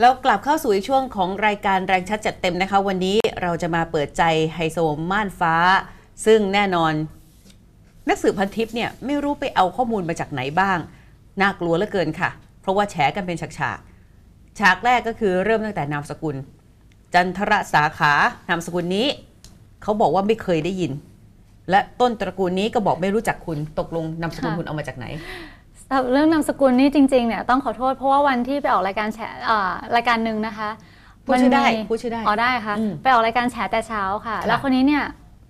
แล้วกลับเข้าสู่ช่วงของรายการแรงชัดจัดเต็มนะคะ วันนี้เราจะมาเปิดใจไฮโซม่านฟ้า ซึ่งแน่นอน นักสืบพันทิปเนี่ยไม่รู้ไปเอาข้อมูลมาจากไหนบ้าง น่ากลัวเหลือเกินค่ะ เพราะว่าแฉกันเป็นฉากๆฉากแรกก็คือเริ่มตั้งแต่นามสกุล จันทรสาขานามสกุลนี้ เขาบอกว่าไม่เคยได้ยิน และต้นตระกูลนี้ก็บอกไม่รู้จักคุณตกลงนามสกุลคุณเอามาจากไหน เรื่องนามสกุลนี่จริงๆเนี่ยต้องขอโทษเพราะว่าวันที่ไปออกรายการแฉอ่ารายการหนึ่งนะคะพูดชื่อได้มันมีพูดชื่อได้อ๋อได้ค่ะอืมไปออกรายการแฉแต่เช้าค่ะค่ะ แล้วคนนี้เนี่ย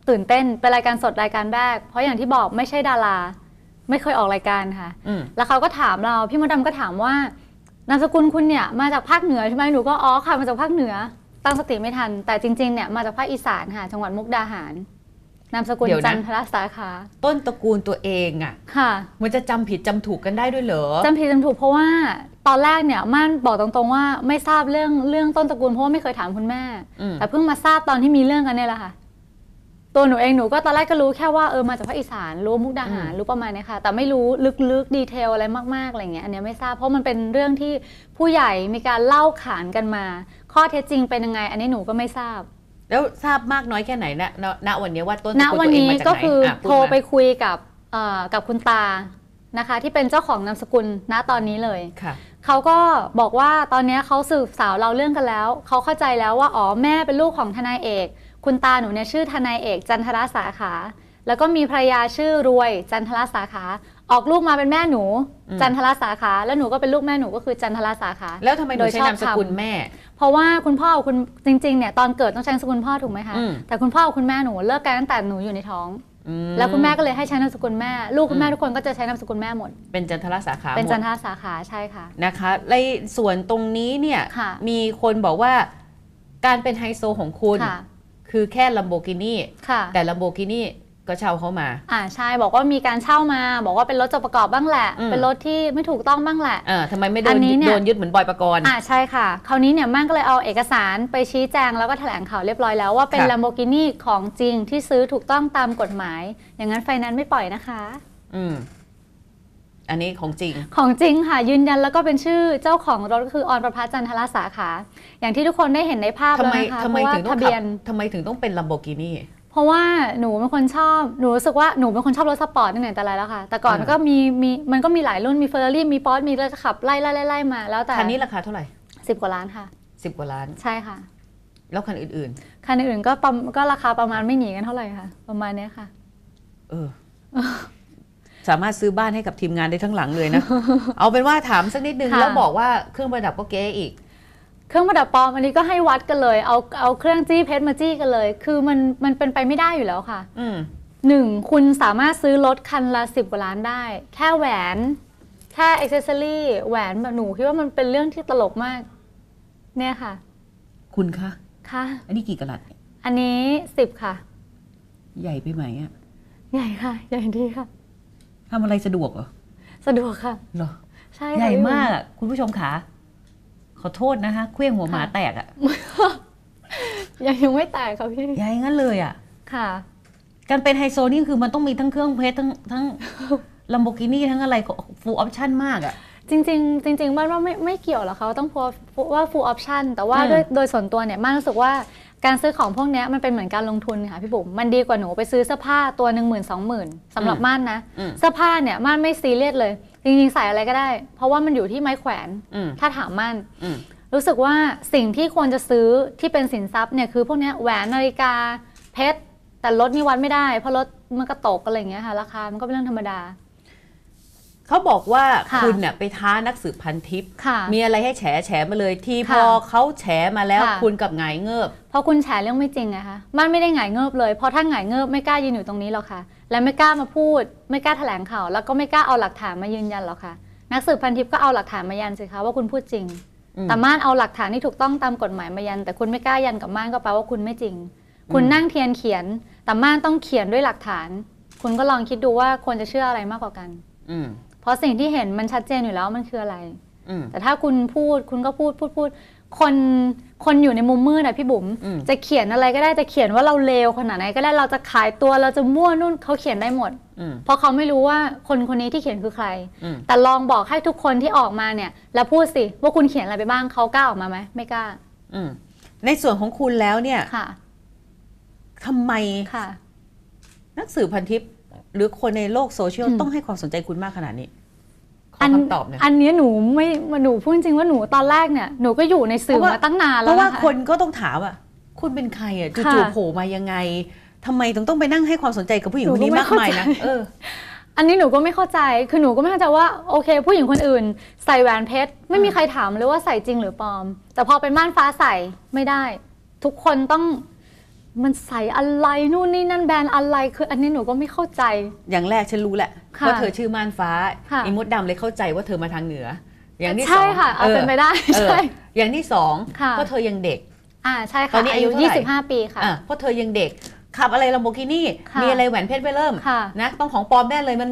ตื่นเต้นเป็นรายการสดรายการแรก เพราะอย่างที่บอกไม่ใช่ดารา ไม่เคยออกรายการค่ะอืมแล้วเขาก็ถามเราพี่มดดำก็ถามว่านามสกุลคุณเนี่ยมาจากภาคเหนือใช่ไหมหนูก็อ๋อค่ะมาจากภาคเหนือ ตั้งสติไม่ทัน แต่จริงๆเนี่ยมาจากภาคอีสานค่ะจังหวัดมุกดาหาร นามสกุลเดี๋ยวนะจันทรสาขา ต้นตระกูลตัวเองอะ่ะค่ะ มันจะจำผิดจำถูกกันได้ด้วยเหรอจำผิดจำถูกเพราะว่าตอนแรกเนี่ยม่านบอกตรงๆว่าไม่ทราบเรื่องเรื่องต้นตระกูลเพราะว่าไม่เคยถามคุณแม่อืมแต่เพิ่งมาทราบตอนที่มีเรื่องกันเนี่ยแหละค่ะ ตัวหนูเองหนูก็ตอนแรกก็รู้แค่ว่าเออมาจากภาคอีสานรู้มุกดาหารรู้ประมาณเนี้ยค่ะ แต่ไม่รู้ลึกๆดีเทลอะไรมากๆอะไรเงี้ยอันเนี้ยไม่ทราบเพราะมันเป็นเรื่องที่ผู้ใหญ่มีการเล่าขานกันมา ข้อเท็จจริงเป็นยังไง อันนี้หนูก็ไม่ทราบ แล้วทราบมากน้อยแค่ไหนนะณณวันนี้ว่าต้นตณระกูลวัตัวเองนี้มาจากก็ไหนคืออะพูดโทรมาไปคุยกับเอ่อกับคุณตานะคะ ที่เป็นเจ้าของนามสกุลณตอนนี้เลยค่ะเขาก็บอกว่าตอนเนี้ยเขาสืบสาวเราเรื่องกันแล้วเขาเข้าใจแล้วว่าอ๋อแม่เป็นลูกของทนายเอก คุณตาหนูเนี่ยชื่อทนายเอก จันทรสาขา แล้วก็มีภรรยาชื่อรวยจันทรสาขา ออกลูกมาเป็นแม่หนูอืมจันทรสาขา แล้วหนูก็เป็นลูกแม่หนูก็คือจันทรสาขา แล้วทำไมหนูโดยใช้ชอบนามสกุลทำแม่ เพราะว่าคุณพ่อกับคุณจริงๆเนี่ยตอนเกิดต้องใช้นามสกุลพ่อถูกไหมคะอืมแต่คุณพ่อกับคุณแม่หนูเลิกกันตั้งแต่หนูอยู่ในท้องอืมแล้วคุณแม่ก็เลยให้ใช้นามสกุลแม่ ลูกคุณแม่อืมทุกคนก็จะใช้นามสกุลแม่หมด เป็นจันทรสาขาเป็นหมดจันทรสาขาใช่ค่ะนะคะในส่วนตรงนี้เนี่ยค่ะมีคนบอกว่าการเป็นไฮโซของคุณค่ะคือแค่ลัมโบกินี่ค่ะแต่ลัมโบกินี่ ก็เช่าเขามา อ่าใช่บอกว่ามีการเช่ามา บอกว่าเป็นรถจดประกอบบ้างแหละอืมเป็นรถที่ไม่ถูกต้องบ้างแหละเออทำไมไม่โดอันนนี้เนี่ยโดนยึดเหมือนบอยประกรณ์อ่าใช่ค่ะ คราวนี้เนี่ยม่านก็เลยเอาเอกสารไปชี้แจงแล้วก็แถลงข่าวเรียบร้อยแล้วว่าเป็นค่ะ Lamborghini ของจริงที่ซื้อถูกต้องตามกฎหมาย อย่างนั้นไฟแนนซ์ไม่ปล่อยนะคะ อืมอันนี้ของจริง ของจริงค่ะ ยืนยันแล้วก็เป็นชื่อเจ้าของรถก็คือออนประพัฒน์จันทรสาขา อย่างที่ทุกคนได้เห็นในภาพทำแล้วไมนะคะทำไมเพราะว่าถึงต้อทะงขัเบีบยนทำไมถึงต้องเป็นลัมโบกินี่ เพราะว่าหนูเป็นคนชอบ หนูรู้สึกว่าหนูเป็นคนชอบรถสปอร์ตตั้งแต่แต่ไรแล้วค่ะ แต่ก่อนอ่าก็มีมีมันก็มีหลายรุ่นมีเฟอร์รารี่มีปอร์มีแล้วจะขับไล่ไล่ไล่ไล่มาแล้วแต่คันนี้ราคาเท่าไหร่สิบกว่าล้านค่ะสิบกว่าล้านใช่ค่ะ แล้วคันอื่นคันอื่นๆก็ประมก็ราคาประมาณไม่หนีกันเท่าไหร่ค่ะ ประมาณเนี้ยค่ะๆเออ สามารถซื้อบ้านให้กับทีมงานได้ทั้งหลังเลยนะ เอาเป็นว่าถามสักนิดนึงค่ะแล้วบอกว่าเครื่องประดับก็เก๊อีก เครื่องประดับปลอมอันนี้ก็ให้วัดกันเลย เอาเอาเครื่องจี้เพชรมาจี้กันเลย คือมันมันเป็นไปไม่ได้อยู่แล้วค่ะอืมหนึ่งคุณสามารถซื้อรถคันละสิบกว่าล้านได้ แค่แหวนแค่อ็อกเซสซอรี่แหวนแบบหนูคิดว่ามันเป็นเรื่องที่ตลกมาก เนี่ยค่ะ คุณคะค่ะ อันนี้กี่กะลัดเนี่ยอันนี้สิบค่ะ ใหญ่ไปไหมอะใหญ่ค่ะ ใหญ่ดีค่ะทำอะไรสะดวกเหรอสะดวกค่ะเหรอใช่ค่ะใหญ่พี่บุ๋มากอะคุณผู้ชมขา ขอโทษนะคะเครื่องหัวหมาแตกอะยังยังไม่แตกค่ะพี่ใหญ่งั้นเลยอะค่ะ การเป็นไฮโซนี่คือมันต้องมีทั้งเครื่องเพชรทั้งทั้งลัมโบกินี่ทั้งอะไรฟูลออปชั่นมากอะจริงๆจริงๆบ้านว่าไม่ไม่เกี่ยวหรอกเขาต้องพูดว่า full option แต่ว่าอืมด้วยโดยส่วนตัวเนี่ยม่านรู้สึกว่าการซื้อของพวกเนี้ยมันเป็นเหมือนการลงทุนค่ะพี่บุ๋มมันดีกว่าหนูไปซื้อเสื้อผ้าตัวหนึ่งหมื่นสองหมื่นสำหรับม่านนะอืมเสื้อผ้าเนี่ยม่านไม่ซีเรียสเลยจริงๆใส่อะไรก็ได้ เพราะว่ามันอยู่ที่ไม้แขวนอืมถ้าถามม่านอืมรู้สึกว่าสิ่งที่ควรจะซื้อที่เป็นสินทรัพย์เนี่ยคือพวกเนี้ยแหวนนาฬิกาเพชรแต่รถนี่วัดไม่ได้ เพราะรถมันก็ตกอะไรอย่างเงี้ยค่ะราคามันก็เป็นเรื่องธรรมดา เขาบอกว่าค่ะคุณเนี่ยไปท้านักสืบพันทิปค่ะมีอะไรให้แฉแฉมาเลยที่พค่ะอเขาแฉมาแล้วค่ะ คุณกับไงายเงิบ เพราะคุณแฉเรื่องไม่จริงไงคะมันไม่ได้หงายเงิบเลย เพราะถ้าหงายเงิบไม่กล้ายืนอยู่ตรงนี้หรอกค่ะ และไม่กล้ามาพูด ไม่กล้าแถลงข่าว แล้วก็ไม่กล้าเอาหลักฐานมายืนยันหรอกค่ะ นักสืบพันทิพย์ก็เอาหลักฐานมายันสิคะว่าคุณพูดจริง อืม แต่ม่านเอาหลักฐานที่ถูกต้องตามกฎหมายมายัน แต่คุณไม่กล้ายันกับม่านก็แปลว่าคุณไม่จริง คุณนั่งเทียนเขียน แต่ม่านต้องเขียนด้วยหลักฐาน คุณก็ลองคิดดูว่าควรจะเชื่ออะไรมากกว่ากัน อืมเพ ราะสิ่งที่เห็นมันชัดเจนอยู่แล้วมันคืออะไรอืมแต่ถ้าคุณพูดคุณก็พูดพูดพูดคนคนอยู่ในมุมมืดอะพี่บุ๋มอืมจะเขียนอะไรก็ได้จะเขียนว่าเราเลวขนาดไหนก็ได้เราจะขายตัวเราจะมั่วนู่นเขาเขียนได้หมดอืมเพราะเขาไม่รู้ว่าคนคนนี้ที่เขียนคือใครอืมแต่ลองบอกให้ทุกคนที่ออกมาเนี่ย แล้วพูดสิว่าคุณเขียนอะไรไปบ้างเขากล้าออกมาไหมไม่กล้าอืมในส่วนของคุณแล้วเนี่ยค่ะทำไมค่ะนักสื่อพันทิปหรือคนในโลกโซเชียลอืมต้องให้ความสนใจคุณมากขนาดนี้ข ออันคำตอบหน่อยอันเนี้ยหนูไม่หนูพูดจริงว่าหนูตอนแรกเนี่ยหนูก็อยู่ในสื่อเพราะว่ามาตั้งนานเพแล้วราะว่านะคะคนก็ต้องถามอะคุณเป็นใครอะค่ะจู่ๆโผล่มายังไงทำไมถึงต้องไปนั่งให้ความสนใจกับผู้หญิงคนนี้หนูก็ไม่มากมายนะเข้าใจเอออันนี้หนูก็ไม่เข้าใจ คือหนูก็ไม่เข้าใจว่าโอเค ผู้หญิงคนอื่น ใส่แหวนเพชรไม่มีใครถามเลยว่าใส่จริงหรือปลอม แต่พอเป็นม่านฟ้าใส่ไม่ได้ ทุกคนต้อง มันใส่อะไรนู่นนี่นั่นแบรนด์อะไร คืออันนี้หนูก็ไม่เข้าใจ อย่างแรกฉันรู้แหละค่ะว่าเธอชื่อม่านฟ้าค่ะ อีมดดำเลยเข้าใจว่าเธอมาทางเหนือ อย่างที่สใช่องค่ะเอาเป็นไปได้เออใช่ อย่างที่สองค่ะ เพราะเธอยังเด็ก อ่าใช่ตอค่ะนนี้อาอายุยุเท่าไหร่ 25 ปีค่ะ อะเพราะเธอยังเด็ก ขับอะไรลำโบกินี่ค่ะมีอะไรแหวนเพชรไปเริ่มค่ะนะต้องของปลอมแน่เลยมัน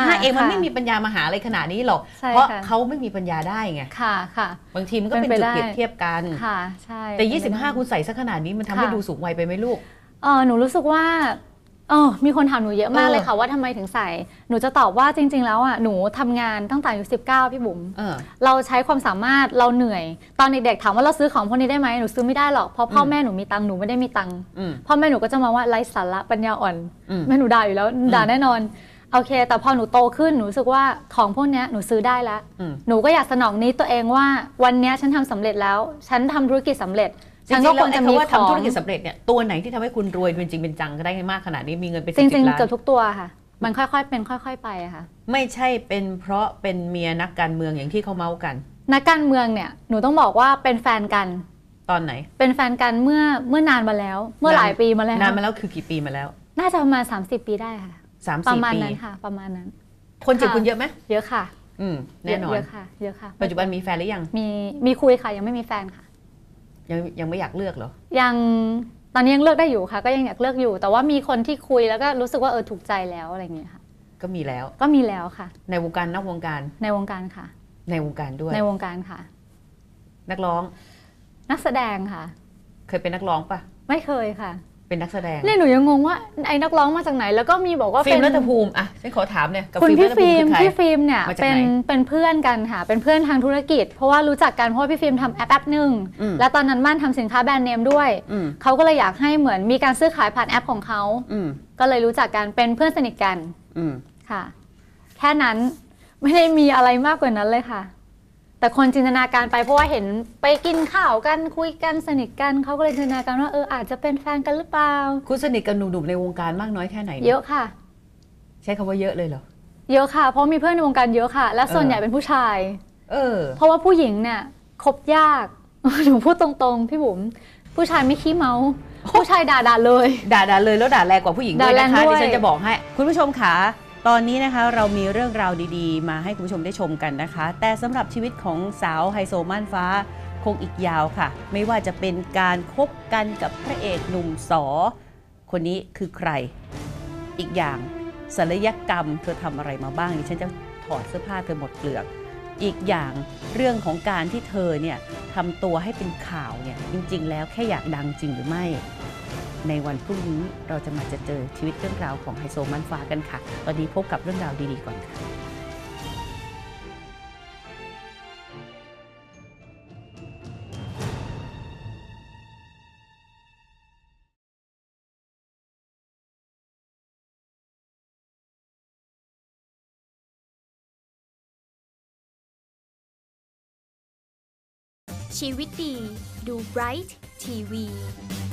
อ่า25เองมันค่ะ ไม่มีปัญญามาหาอะไรขนาดนี้หรอก ใช่เพราะค่ะเขาไม่มีปัญญาได้ไง ค่ะค่ะ บางทีมันก็เป็นเป็นจุดไปได้ เปรียบเทียบกัน ค่ะใช่แต่ เป็นไปได้ 25 คุณใส่ซะขนาดนี้มันทำให้ค่ะ ดูสูงวัยไปไหมลูก เออหนูรู้สึกว่า เออมีคนถามหนูเยอะมากเออเลยค่ะว่าทำไมถึงใส่ หนูจะตอบว่าจริง ๆ แล้วอะหนูทำงานตั้งแต่อายุ19พี่บุ๋มเออเราใช้ความสามารถเราเหนื่อย ตอนเด็กๆถามว่าเราซื้อของพวกนี้ได้ไหมหนูซื้อไม่ได้หรอกเพราะพ่ออืมแม่หนูมีตังค์หนูไม่ได้มีตังค์อืมพ่อแม่หนูก็จะมาว่าไร้สาระปัญญาอ่อนอืมแม่หนูด่าอยู่แล้วด่าแน่นอนโอเค แต่พอหนูโตขึ้นหนูรู้สึกว่าของพวกเนี้ยหนูซื้อได้แล้วอืมหนูก็อยากสนองนี้ตัวเองว่าวันเนี้ยฉันทำสำเร็จแล้ว ฉันทำธุรกิจสำเร็จ จฉันริก็งๆควรจะมีแล้วไอ้คำว่าของทำธุรกิจสำเร็จเนี่ยตัวไหนที่ทำให้คุณรวยเป็นจริงเป็นจังก็ได้มากขนาดนี้มีเงินเป็นจสิบริงสิบๆล้าเกือบนทุกตัวค่ะ มันค่อยๆเป็นค่อย ๆ ไปอะค่ะ ไม่ใช่เป็นเพราะเป็นเมียนักการเมืองอย่างที่เขาเมาส์กัน นักการเมืองเนี่ยหนูต้องบอกว่าเป็นแฟนกันตอนไหน เป็นแฟนกันเมื่อเมื่อนานมาแล้ว เมื่อหลายปีมาแล้วนานมาแล้วคือกี่ปีมาแล้ว น่าจะประมาณ 30 ปีได้ค่ะสามประสี่มาณปีนั้นค่ะ ประมาณนั้น คนจีบค่ะคุณเยอะไหมเยอะค่ะ อืมแน่นอนเยอะค่ะ เยอะค่ะ ปัจจุบันมีแฟนหรือยังมีมีคุยค่ะยังไม่มีแฟนค่ะ ยังยังไม่อยากเลือกเหรอ ยังตอนนี้ยังเลือกได้อยู่ค่ะ ก็ยังอยากเลือกอยู่ แต่ว่ามีคนที่คุยแล้วก็รู้สึกว่าเออถูกใจแล้วอะไรอย่างเงี้ยค่ะ ก็มีแล้ว ก็มีแล้วค่ะ ในวงการนอกวงการ ในวงการค่ะ ในวงการด้วย ในวงการค่ะ นักร้อง นักแสดงค่ะ เคยเป็นนักร้องปะไม่เคยค่ะ เป็นนักแสดงเนี่ยหนูยังงงว่าไอ้นักร้องมาจากไหน แล้วก็มีบอกว่าฟิล์เป็มนรัตภูมิอะฉันขอถามเนี่ยกับคุณฟิล์มพี่รัตภูฟิมิล์มคือใครพี่ฟิล์มเนี่ยมาจากเป็นไหนเป็นเพื่อนกันค่ะเป็นเพื่อนทางธุรกิจ เพราะว่ารู้จักกันเพราะว่าพี่ฟิล์มทำแอปแอปหนึ่งอืมแล้วตอนนั้นม่านทำสินค้าแบรนด์เนมด้วยอืมเขาก็เลยอยากให้เหมือนมีการซื้อขายผ่านแอปของเขาอืมก็เลยรู้จักกันเป็นเพื่อนสนิทกันอืมค่ะ แค่นั้นไม่ได้มีอะไรมากกว่านั้นเลยค่ะ แต่คนจินตนาการไปเพราะว่าเห็นไปกินข้าวกันคุยกันสนิทกันเขาก็เลยจินตนาการว่าเอออาจจะเป็นแฟนกันหรือเปล่า คุณสนิทกับหนุ่มๆในวงการมากน้อยแค่ไหนเยอะค่ะ ใช้คำว่าเยอะเลยเหรอเยอะค่ะเพราะมีเพื่อนในวงการเยอะค่ะ และส่วนเออใหญ่เป็นผู้ชาย เออ เพราะว่าผู้หญิงเนี่ยคบยากหนูพูดตรงๆพี่บุ๋มผู้ชายไม่ขี้เมา ผู้ชายด่าๆเลย ด่าด่าเลยแล้วด่าแรงกว่าผู้หญิงด้วยด่าแรงนะคะด้วยดิฉันจะบอกให้ คุณผู้ชมขา ตอนนี้นะคะเรามีเรื่องราวดีๆ มาให้คุณผู้ชมได้ชมกันนะคะ แต่สำหรับชีวิตของสาวไฮโซม่านฟ้าคงอีกยาวค่ะ ไม่ว่าจะเป็นการคบกันกับพระเอกหนุ่มสอ คนนี้คือใคร อีกอย่างศัลยกรรมเธอทำอะไรมาบ้างดิฉันจะถอดเสื้อผ้าเธอหมดเปลือก อีกอย่างเรื่องของการที่เธอเนี่ยทำตัวให้เป็นข่าวเนี่ยจริง ๆ แล้วแค่อยากดังจริงหรือไม่ ในวันพรุ่งนี้เราจะมาจะเจอชีวิตเรื่องราวของไฮโซมันฟ้ากันค่ะ ตอนนี้พบกับเรื่องราวดีๆก่อนค่ะชีวิตดี ดูไบรท์ทีวี